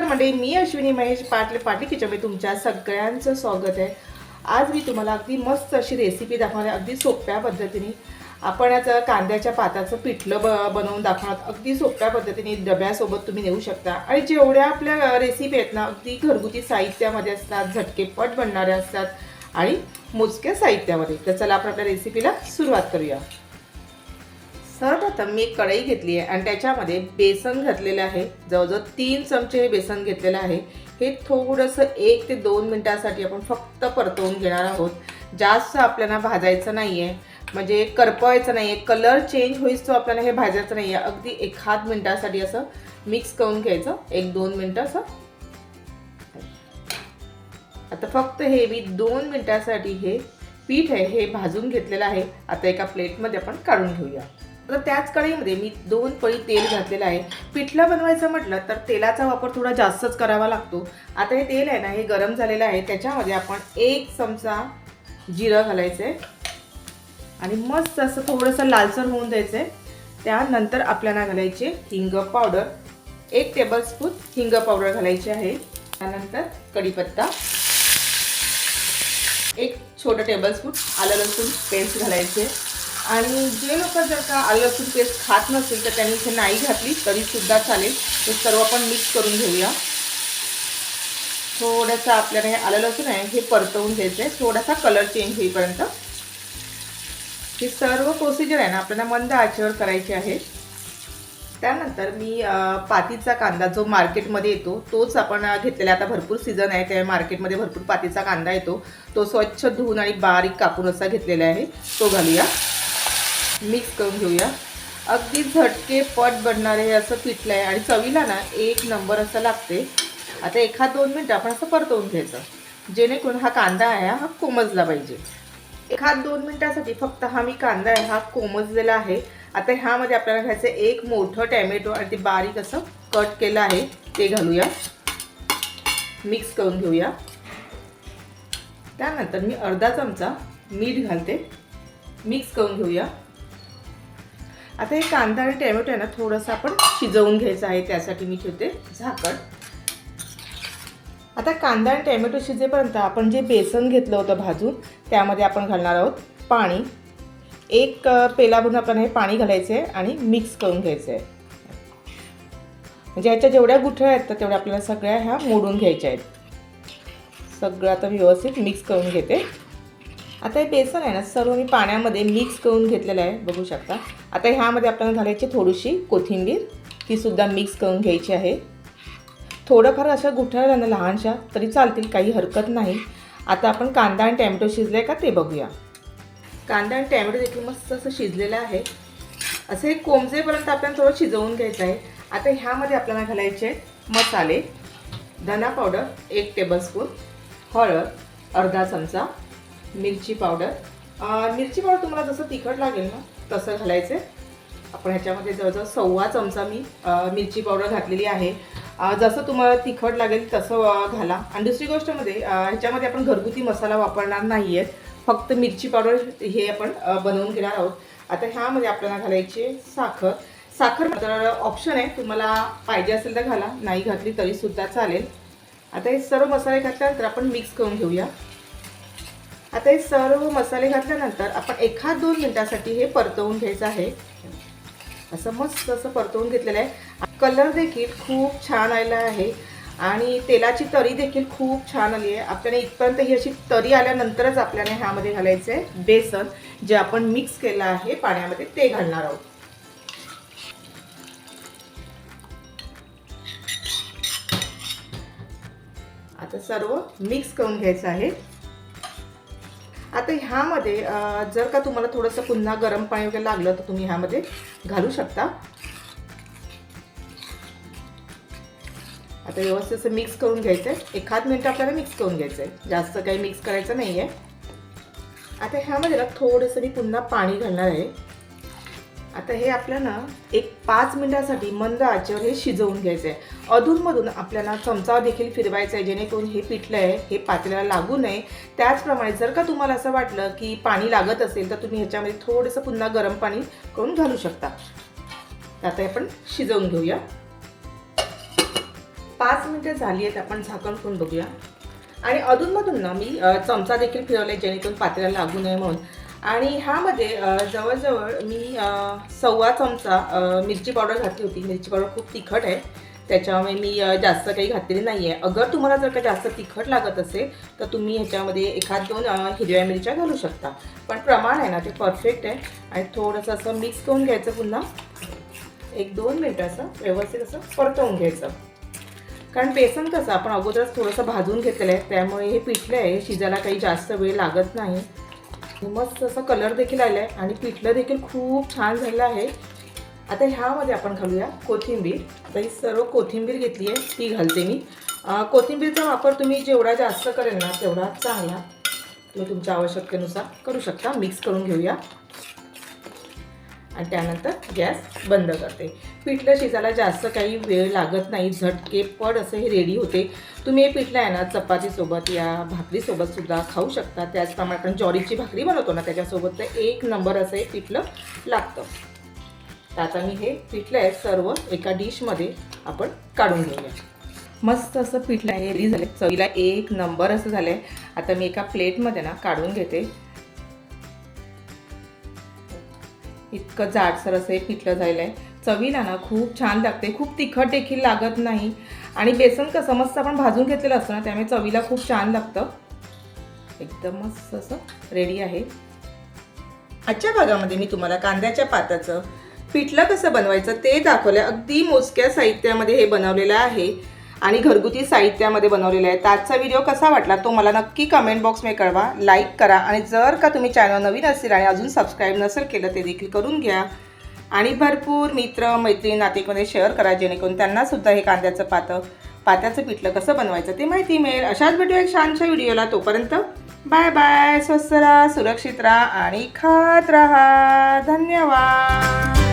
नमस्कार मंडळी. मी अश्विनी महेश पाटले पाटी किचनमध्ये तुमच्या सगळ्यांचं स्वागत आहे. आज मी तुम्हाला अगदी मस्त अशी रेसिपी दाखवणार आहे. अगदी सोप्या पद्धतीने. आपण याचं कांद्याच्या पाताचं पिठलं ब बनवून दाखवणार अगदी सोप्या पद्धतीने डब्यासोबत तुम्ही नेऊ शकता. आणि जेवढ्या आपल्या रेसिपी आहेत ना अगदी घरगुती साहित्यामध्ये असतात झटकेपट बनणाऱ्या असतात आणि मोजक्या साहित्यामध्ये. तर चला आपण आपल्या रेसिपीला सुरुवात करूया. सर्वप्रथम मी एक कढई घेतली आहे आणि त्याच्यामध्ये बेसन घातलेलं आहे. जवळजवळ तीन चमचे हे बेसन घेतलेलं आहे. हे थोडंसं एक ते दोन मिनटासाठी आपण फक्त परतवून घेणार आहोत. जास्त आपल्याला भाजायचं नाही आहे म्हणजे करपवायचं नाही आहे कलर चेंज होईस तो आपल्याला हे भाजायचं नाही आहे अगदी एखाद मिनटासाठी असं मिक्स करून घ्यायचं. एक दोन मिनटं असं. आता फक्त हे मी दोन मिनटासाठी हे पीठ आहे हे भाजून घेतलेलं आहे. आता एका प्लेटमध्ये आपण काढून घेऊया. आता त्याच कढईमध्ये मी दोन पळी तेल घातलेलं आहे. पिठलं बनवायचं म्हटलं तर तेलाचा वापर थोडा जास्तच करावा लागतो. आता हे तेल आहे ना हे गरम झालेलं आहे. त्याच्यामध्ये आपण एक चमचा जिरं घालायचं आहे. आणि मस्त असं थोडंसं लालसर होऊन द्यायचं आहे त्यानंतर आपल्याला घालायचे हिंग पावडर. एक टेबलस्पून हिंग पावडर घालायची आहे. त्यानंतर कढीपत्ता. एक छोटं टेबलस्पून आलं लसूण पेस्ट घालायचे. आणि जे लोक जर का आलं लसूण पेस्ट खात नसेल तर त्यांनी इथे नाही घातली तरीसुद्धा चालेल. ते सर्व आपण मिक्स करून घेऊया. थोडंसं आपल्याला हे आलं लसूण आहे हे परतवून घ्यायचं आहे थोडासा कलर चेंज होईपर्यंत. ही सर्व प्रोसिजर आहे ना आपल्याला मंद आचेवर करायची आहे. त्यानंतर मी पातीचा कांदा जो मार्केटमध्ये येतो तोच आपण घेतलेला आता भरपूर सीझन आहे. त्या मार्केटमध्ये भरपूर पातीचा कांदा येतो. तो स्वच्छ धुवून आणि बारीक कापून असा घेतलेला आहे. तो घालूया. मिक्स करून घेऊया. अगदी झटके पट बनणारे हे असं पिठलं आहे. आणि चवीला ना एक नंबर असं लागते. आता एखाद दोन मिनटं आपण असं परतवून घ्यायचं. जेणेकरून हा कांदा आहे हा कोमजला पाहिजे. एखाद दोन मिनटासाठी फक्त हा मी कांदा आहे हा कोमजलेला आहे. आता ह्यामध्ये आपल्याला घ्यायचं एक मोठं टॅमॅटो आणि ते बारीक असं कट केलं आहे. ते घालूया. मिक्स करून घेऊया. त्यानंतर मी अर्धा चमचा मीठ घालते. मिक्स करून घेऊया. आता हे कांदा आणि टॅमॅटो आहे ना थोडंसं आपण शिजवून घ्यायचं आहे त्यासाठी मी ठेवते झाकण. आता कांदा आणि टॅमॅटो शिजेपर्यंत आपण जे बेसन घेतलं होतं भाजून त्यामध्ये आपण घालणार आहोत पाणी. एक पेलाभरून आपण हे पाणी घालायचं आहे आणि मिक्स करून घ्यायचं आहे. म्हणजे ह्याच्या जेवढ्या गुठळ्या आहेत तर तेवढ्या आपल्याला सगळ्या ह्या मोडून घ्यायच्या आहेत. सगळं आता व्यवस्थित मिक्स करून घेते. आता हे बेसन आहे ना सर्व मी पाण्यामध्ये मिक्स करून घेतलेलं आहे बघू शकता. आता ह्यामध्ये आपल्याला घालायची थोडीशी कोथिंबीर तीसुद्धा मिक्स करून घ्यायची आहे. थोडंफार अशा गुठळ्या ना लहानशा तरी चालतील काही हरकत नाही. आता आपण कांदा आणि टॅमॅटो शिजले आहे का ते बघूया. कांदा आणि टॅमॅटो देखील मस्त असं शिजलेलं आहे. असं हे कोमजेपर्यंत आपल्याला थोडं शिजवून घ्यायचं आहे. आता ह्यामध्ये आपल्याला घालायचे मसाले धना पावडर एक टेबलस्पून हळद अर्धा चमचा मिरची पावडर. मिरची पावडर तुम्हाला जसं तिखट लागेल ना तसं घालायचं आहे. आपण ह्याच्यामध्ये जवळजवळ सव्वा चमचा मी मिरची पावडर घातलेली आहे. जसं तुम्हाला तिखट लागेल तसं घाला. आणि दुसरी गोष्टमध्ये ह्याच्यामध्ये आपण घरगुती मसाला वापरणार नाही आहे फक्त मिरची पावडर हे आपण बनवून घेणार आहोत. आता ह्यामध्ये आपल्याला घालायची साखर. साखर तर ऑप्शन आहे. तुम्हाला पाहिजे असेल तर घाला. नाही घातली तरीसुद्धा चालेल. आता हे सर्व मसाले घातल्यानंतर आपण मिक्स करून घेऊया. आता हे सर्व मसाले घातल्यानंतर आपण एखाद दोन मिनटासाठी हे परतवून घ्यायचं आहे. असं मस्त असं परतवून घेतलेलं आहे. कलर देखील खूप छान आलेला आहे. आणि तेलाची तरी देखील खूप छान आली आहे. आपल्याला इथपर्यंत ही अशी तरी आल्यानंतरच आपल्याला ह्यामध्ये घालायचं आहे बेसन जे आपण मिक्स केलं आहे पाण्यामध्ये ते घालणार आहोत. आता सर्व मिक्स करून घ्यायचं आहे. आता ह्यामध्ये जर का तुम्हाला थोडंसं पुन्हा गरम पाणी वगैरे लागलं तर तुम्ही ह्यामध्ये घालू शकता. आता व्यवस्थित असं मिक्स करून घ्यायचं आहे एखाद मिनटं आपल्याला मिक्स करून घ्यायचं आहे जास्त काही मिक्स करायचं नाही आहे आता ह्यामध्ये ना थोडंसं मी पुन्हा पाणी घालणार आहे. आता हे आपल्याला एक पाच मिनिटासाठी मंद आचेवर हे शिजवून घ्यायचं आहे अधूनमधून आपल्याला चमचा देखील फिरवायचा आहे जेणेकरून हे पिठलं आहे हे पातेल्याला लागू नये. त्याचप्रमाणे जर का तुम्हाला असं वाटलं की पाणी लागत असेल तर तुम्ही ह्याच्यामध्ये थोडंसं पुन्हा गरम पाणी करून घालू शकता. आता आपण शिजवून घेऊया. पाच मिनटं झाली आहेत आपण झाकण करून बघूया. आणि अधूनमधून ना मी चमचा देखील फिरवला जेणेकरून पातेल्याला लागू नये म्हणून. आणि ह्यामध्ये जवळजवळ मी सव्वा चमचा मिरची पावडर घातली होती. मिरची पावडर खूप तिखट आहे. त्याच्यामुळे मी जास्त काही घातलेली नाही आहे अगर तुम्हाला जर का जास्त तिखट लागत असेल तर तुम्ही ह्याच्यामध्ये एखाद दोन हिरव्या मिरच्या घालू शकता. पण प्रमाण आहे ना ते परफेक्ट आहे. आणि थोडंसं असं मिक्स करून घ्यायचं पुन्हा. एक दोन मिनटं असं व्यवस्थित असं परतवून घ्यायचं. कारण बेसन कसं आपण अगोदरच थोडंसं भाजून घेतलेलं आहे. त्यामुळे हे पिठलं आहे. शिजायला काही जास्त वेळ लागत नाही. मस्त असा कलर देखील आला आहे आणि पिठलं देखील खूप छान झालेलं आहे. आता ह्यामध्ये आपण घालूया कोथिंबीर. आता ही सर्व कोथिंबीर घेतली आहे ती घालते मी. कोथिंबीरचा वापर तुम्ही जेवढा जास्त करेल ना तेवढा चांगला तुम्ही तुमच्या आवश्यकतेनुसार करू शकता. मिक्स करून घेऊया. आणि त्यानंतर गॅस बंद करते. पिठलं शिजायला जास्त काही वेळ लागत नाही. झटके पड असं हे रेडी होते. तुम्ही हे पिठलं आहे ना चपातीसोबत या भाकरीसोबत सुद्धा खाऊ शकता. त्याचप्रमाणे आपण ज्वारीची भाकरी बनवतो ना त्याच्यासोबत तर एक नंबर असं हे पिठलं लागतं. तर आता मी हे पिठलं आहे सर्व एका डिशमध्ये आपण काढून घेऊया. मस्त असं पिठलं आहे रेडी झालं चवीला एक नंबर असं झालं आहे आता मी एका प्लेटमध्ये ना काढून घेते. इतकं जाडसर असं हे पिठलं झालेलं आहे. चवीला ना खूप छान लागते. खूप तिखट देखील लागत नाही. आणि बेसन कसं मस्त आपण भाजून घेतलेलं असतं ना त्यामुळे चवीला खूप छान लागतं. एकदम मस्त असं रेडी आहे. आजच्या भागामध्ये मी तुम्हाला कांद्याच्या पाताचं पिठलं कसं बनवायचं ते दाखवलं अगदी मोजक्या साहित्यामध्ये हे बनवलेलं आहे. आणि घरगुती साहित्यामध्ये बनवलेलं आहे. आजचा व्हिडिओ कसा वाटला तो मला नक्की कमेंट बॉक्समध्ये कळवा. लाईक करा आणि जर का तुम्ही चॅनल नवीन असेल आणि अजून सबस्क्राईब नसेल केलं ते देखील करून घ्या. आणि भरपूर मित्र मैत्रीण नातेमध्ये शेअर करा जेणेकरून त्यांनासुद्धा हे कांद्याचं पातं पात्याचं पिठलं कसं बनवायचं ते माहिती मिळेल. अशाच भेटू एक छानशा व्हिडिओला तोपर्यंत बाय बाय स्वस्त राहा सुरक्षित राहा आणि खात राहा. धन्यवाद.